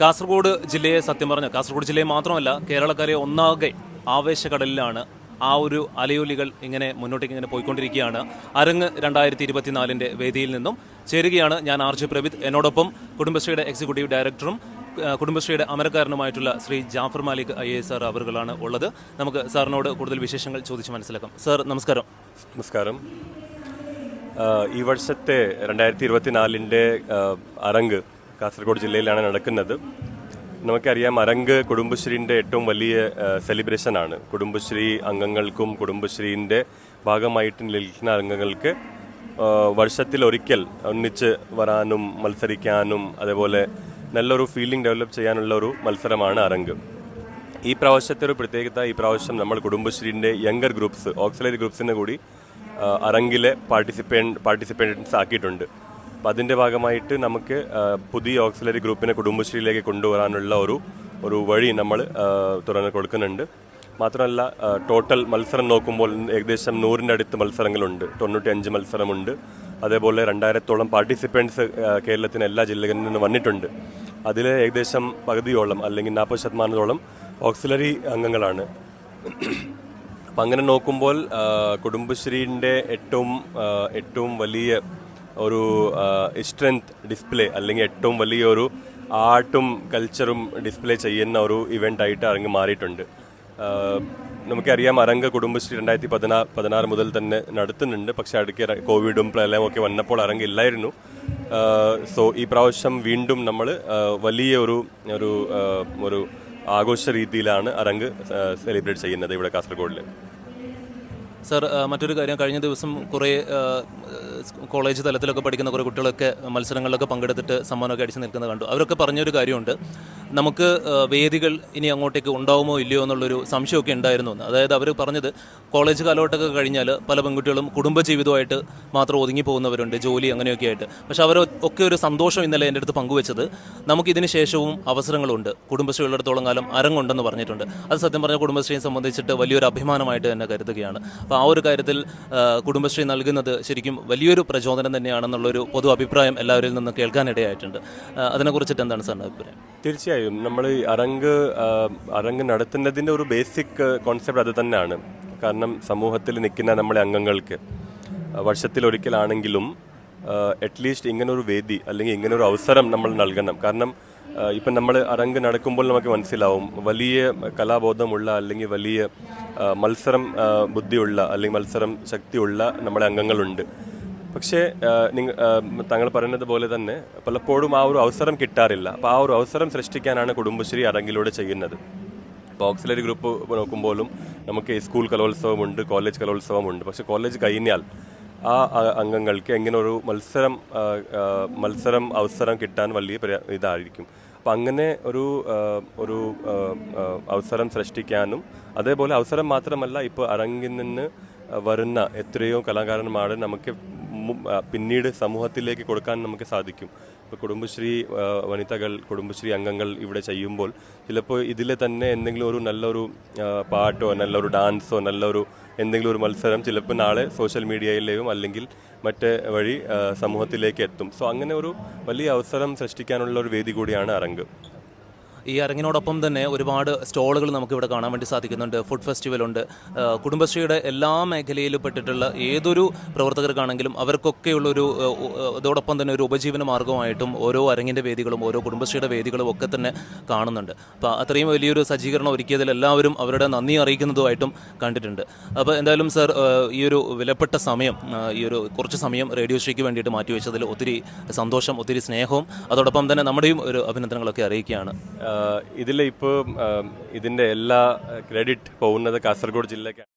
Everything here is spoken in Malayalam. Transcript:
കാസർഗോഡ് ജില്ലയെ സത്യം പറഞ്ഞ കാസർഗോഡ് ജില്ലയെ മാത്രമല്ല കേരളക്കാരെ ഒന്നാകെ ആവേശകടലിലാണ് ആ ഒരു അലയൊലികൾ ഇങ്ങനെ മുന്നോട്ടേക്ക് ഇങ്ങനെ പോയിക്കൊണ്ടിരിക്കുകയാണ്. അരങ്ങ് രണ്ടായിരത്തി ഇരുപത്തിനാലിന്റെ വേദിയിൽ നിന്നും ചേരുകയാണ് ഞാൻ ആർ ജെ പ്രവിത്. എന്നോടൊപ്പം കുടുംബശ്രീയുടെ എക്സിക്യൂട്ടീവ് ഡയറക്ടറും കുടുംബശ്രീയുടെ അമരക്കാരനുമായിട്ടുള്ള Shri Jafar Malik I A sir അവറുകളാണ് ഉള്ളത്. നമുക്ക് സാറിനോട് കൂടുതൽ വിശേഷങ്ങൾ ചോദിച്ച് മനസ്സിലാക്കാം. സാർ നമസ്കാരം. നമസ്കാരം. ഈ വർഷത്തെ രണ്ടായിരത്തി ഇരുപത്തിനാലിന്റെ അരങ്ക് കാസർഗോഡ് ജില്ലയിലാണ് നടക്കുന്നത്. നമുക്കറിയാം അരങ്ക് കുടുംബശ്രീന്റെ ഏറ്റവും വലിയ സെലിബ്രേഷൻ ആണ്. കുടുംബശ്രീ അംഗങ്ങൾക്കും കുടുംബശ്രീന്റെ ഭാഗമായിട്ട് നിൽക്കുന്ന അംഗങ്ങൾക്ക് വർഷത്തിൽ ഒരിക്കൽ ഒന്നിച്ച് വരാനും മത്സരിക്കാനും അതേപോലെ നല്ലൊരു ഫീലിംഗ് ഡെവലപ്പ് ചെയ്യാനുള്ള ഒരു മത്സരമാണ് അരങ്ക് ഈ പ്രാവശ്യത്തെ ഒരു പ്രത്യേകത ഈ പ്രാവശ്യം നമ്മൾ കുടുംബശ്രീന്റെ യങ്കർ ഗ്രൂപ്പ്സ് ഓക്സിലറി ഗ്രൂപ്പ്സിനെ കൂടി അരങ്കിലെ പാർട്ടിസിപ്പേ പാർട്ടിസിപ്പേറ്റൻസ് ആക്കിയിട്ടുണ്ട്. അപ്പം അതിന്റെ ഭാഗമായിട്ട് നമുക്ക് പുതിയ ഓക്സിലറി ഗ്രൂപ്പിനെ കുടുംബശ്രീയിലേക്ക് കൊണ്ടുവരാനുള്ള ഒരു ഒരു വഴി നമ്മൾ തുറന്ന് കൊടുക്കുന്നുണ്ട്. മാത്രമല്ല ടോട്ടൽ മത്സരം നോക്കുമ്പോൾ ഏകദേശം നൂറിന്റെ അടുത്ത് മത്സരങ്ങളുണ്ട്. തൊണ്ണൂറ്റി അഞ്ച് മത്സരമുണ്ട്. അതേപോലെ രണ്ടായിരത്തോളം പാർട്ടിസിപ്പൻസ് കേരളത്തിന് എല്ലാ ജില്ലകളിൽ നിന്ന് വന്നിട്ടുണ്ട്. അതിൽ ഏകദേശം പകുതിയോളം അല്ലെങ്കിൽ നാൽപ്പത് ശതമാനത്തോളം ഓക്സിലറി അംഗങ്ങളാണ്. അപ്പം അങ്ങനെ നോക്കുമ്പോൾ കുടുംബശ്രീന്റെ ഏറ്റവും ഏറ്റവും വലിയ ഒരു സ്ട്രെങ്ത് ഡിസ്പ്ലേ അല്ലെങ്കിൽ ഏറ്റവും വലിയ ഒരു ആർട്ടും കൾച്ചറും ഡിസ്പ്ലേ ചെയ്യുന്ന ഒരു ഇവന്റ് ആയിട്ട് അരങ്ങ് മാറിയിട്ടുണ്ട്. നമുക്കറിയാം അരങ്ങ് കുടുംബശ്രീ രണ്ടായിരത്തി പതിനാ പതിനാറ് മുതൽ തന്നെ നടത്തുന്നുണ്ട്. പക്ഷെ അടുക്കെ കോവിഡും പ്രളയവും ഒക്കെ വന്നപ്പോൾ അരങ്ങ് ഇല്ലായിരുന്നു. സോ ഈ പ്രാവശ്യം വീണ്ടും നമ്മൾ വലിയ ഒരു ഒരു ഒരു ആഘോഷ രീതിയിലാണ് അരങ്ങ് സെലിബ്രേറ്റ് ചെയ്യുന്നത് ഇവിടെ കാസർഗോഡിൽ സാർ മറ്റൊരു കാര്യം. കഴിഞ്ഞ ദിവസം കുറേ കോളേജ് തലത്തിലൊക്കെ പഠിക്കുന്ന കുറേ കുട്ടികളൊക്കെ മത്സരങ്ങളിലൊക്കെ പങ്കെടുത്തിട്ട് സമ്മാനമൊക്കെ അടിച്ചു നിൽക്കുന്നത് കണ്ടു. അവരൊക്കെ പറഞ്ഞൊരു കാര്യമുണ്ട്. നമുക്ക് വേദികൾ ഇനി അങ്ങോട്ടേക്ക് ഉണ്ടാവുമോ ഇല്ലയോ എന്നുള്ളൊരു സംശയമൊക്കെ ഉണ്ടായിരുന്നു. അതായത് അവർ പറഞ്ഞത് കോളേജ് കാലഘട്ടമൊക്കെ കഴിഞ്ഞാൽ പല പെൺകുട്ടികളും കുടുംബജീവിതമായിട്ട് മാത്രം ഒതുങ്ങി പോകുന്നവരുണ്ട് ജോലി അങ്ങനെയൊക്കെ ആയിട്ട് പക്ഷെ അവർ ഒക്കെ ഒരു സന്തോഷം ഇന്നലെ എന്റെ അടുത്ത് പങ്കുവെച്ചത് നമുക്ക് ഇതിന് ശേഷവും അവസരങ്ങളുണ്ട്. കുടുംബശ്രീയുള്ളിടത്തോളം കാലം അരങ്ങുണ്ടെന്ന് പറഞ്ഞിട്ടുണ്ട്. അത് സത്യം പറഞ്ഞ കുടുംബശ്രീയെ സംബന്ധിച്ചിട്ട് വലിയൊരു അഭിമാനമായിട്ട് തന്നെ കരുതുകയാണ്. അപ്പോൾ ആ ഒരു കാര്യത്തിൽ കുടുംബശ്രീ നൽകുന്നത് ശരിക്കും വലിയൊരു പ്രചോദനം തന്നെയാണെന്നുള്ളൊരു പൊതു അഭിപ്രായം എല്ലാവരിൽ നിന്ന് കേൾക്കാനിടയായിട്ടുണ്ട്. അതിനെക്കുറിച്ചിട്ട് എന്താണ് സാറിന്റെ അഭിപ്രായം? തീർച്ചയായും നമ്മൾ അരങ്ക് അരങ്ങ് നടത്തുന്നതിന്റെ ഒരു ബേസിക് കോൺസെപ്റ്റ് അത് തന്നെയാണ്. കാരണം സമൂഹത്തിൽ നിൽക്കുന്ന നമ്മളെ അംഗങ്ങൾക്ക് വർഷത്തിലൊരിക്കലാണെങ്കിലും അറ്റ്ലീസ്റ്റ് ഇങ്ങനൊരു വേദി അല്ലെങ്കിൽ ഇങ്ങനൊരു അവസരം നമ്മൾ നൽകണം. കാരണം ഇപ്പം നമ്മൾ അരങ്ങ് നടക്കുമ്പോൾ നമുക്ക് മനസ്സിലാവും വലിയ കലാബോധമുള്ള അല്ലെങ്കിൽ വലിയ മത്സരം ബുദ്ധിയുള്ള അല്ലെങ്കിൽ മത്സരം ശക്തിയുള്ള നമ്മുടെ അംഗങ്ങളുണ്ട്. പക്ഷേ നിങ്ങൾ നിങ്ങ താങ്കൾ പറയുന്നത് പോലെ തന്നെ പലപ്പോഴും ആ ഒരു അവസരം കിട്ടാറില്ല. അപ്പോൾ ആ ഒരു അവസരം സൃഷ്ടിക്കാനാണ് കുടുംബശ്രീ അരങ്ങിലൂടെ ചെയ്യുന്നത്. ഇപ്പോൾ ഓക്സിലറി ഗ്രൂപ്പ് നോക്കുമ്പോഴും നമുക്ക് സ്കൂൾ കലോത്സവമുണ്ട് കോളേജ് കലോത്സവമുണ്ട്. പക്ഷേ കോളേജ് കഴിഞ്ഞാൽ ആ അംഗങ്ങൾക്ക് എങ്ങനെ ഒരു മത്സരം മത്സരം അവസരം കിട്ടാൻ വലിയ ഇതായിരിക്കും. അപ്പം അങ്ങനെ ഒരു ഒരു അവസരം സൃഷ്ടിക്കാനും അതേപോലെ അവസരം മാത്രമല്ല ഇപ്പോൾ അരങ്ങിൽ നിന്ന് വരുന്ന എത്രയോ കലാകാരന്മാരെ നമുക്ക് പിന്നീട് സമൂഹത്തിലേക്ക് കൊടുക്കാൻ നമുക്ക് സാധിക്കും. ഇപ്പോൾ കുടുംബശ്രീ വനിതകൾ കുടുംബശ്രീ അംഗങ്ങൾ ഇവിടെ ചെയ്യുമ്പോൾ ചിലപ്പോൾ ഇതിൽ തന്നെ എന്തെങ്കിലും ഒരു നല്ലൊരു പാട്ടോ നല്ലൊരു ഡാൻസോ നല്ലൊരു എന്തെങ്കിലും ഒരു മത്സരം ചിലപ്പോൾ നാളെ സോഷ്യൽ മീഡിയയിലെയും അല്ലെങ്കിൽ മറ്റേ വഴി സമൂഹത്തിലേക്ക് എത്തും. സോ അങ്ങനെ ഒരു വലിയ അവസരം സൃഷ്ടിക്കാനുള്ള ഒരു വേദി കൂടിയാണ് അരങ്ങ്. ഈ അരങ്ങിനോടൊപ്പം തന്നെ ഒരുപാട് സ്റ്റോളുകൾ നമുക്ക് ഇവിടെ കാണാൻ വേണ്ടി സാധിക്കുന്നുണ്ട്. ഫുഡ് ഫെസ്റ്റിവൽ ഉണ്ട്. കുടുംബശ്രീയുടെ എല്ലാ മേഖലയിലും പെട്ടിട്ടുള്ള ഏതൊരു പ്രവർത്തകർക്കാണെങ്കിലും അവർക്കൊക്കെയുള്ളൊരു അതോടൊപ്പം തന്നെ ഒരു ഉപജീവന മാർഗമായിട്ടും ഓരോ അരങ്ങിന്റെ വേദികളും ഓരോ കുടുംബശ്രീയുടെ വേദികളും ഒക്കെ തന്നെ കാണുന്നുണ്ട്. അപ്പോൾ അത്രയും വലിയൊരു സജ്ജീകരണം ഒരുക്കിയതിൽ എല്ലാവരും അവരുടെ നന്ദി അറിയിക്കുന്നതുമായിട്ടും കണ്ടിട്ടുണ്ട്. അപ്പോൾ എന്തായാലും സർ ഈ ഒരു വിലപ്പെട്ട സമയം ഈ ഒരു കുറച്ച് സമയം റേഡിയോ ഷോയ്ക്ക് വേണ്ടിയിട്ട് മാറ്റിവെച്ചതിൽ ഒത്തിരി സന്തോഷം ഒത്തിരി സ്നേഹവും അതോടൊപ്പം തന്നെ നമ്മുടെയും ഒരു അഭിനന്ദനങ്ങളൊക്കെ അറിയിക്കുകയാണ്. ഇതിൽ ഇപ്പോൾ ഇതിന്റെ എല്ലാ ക്രെഡിറ്റ് പോകുന്നത് കാസർഗോഡ് ജില്ലയ്ക്ക്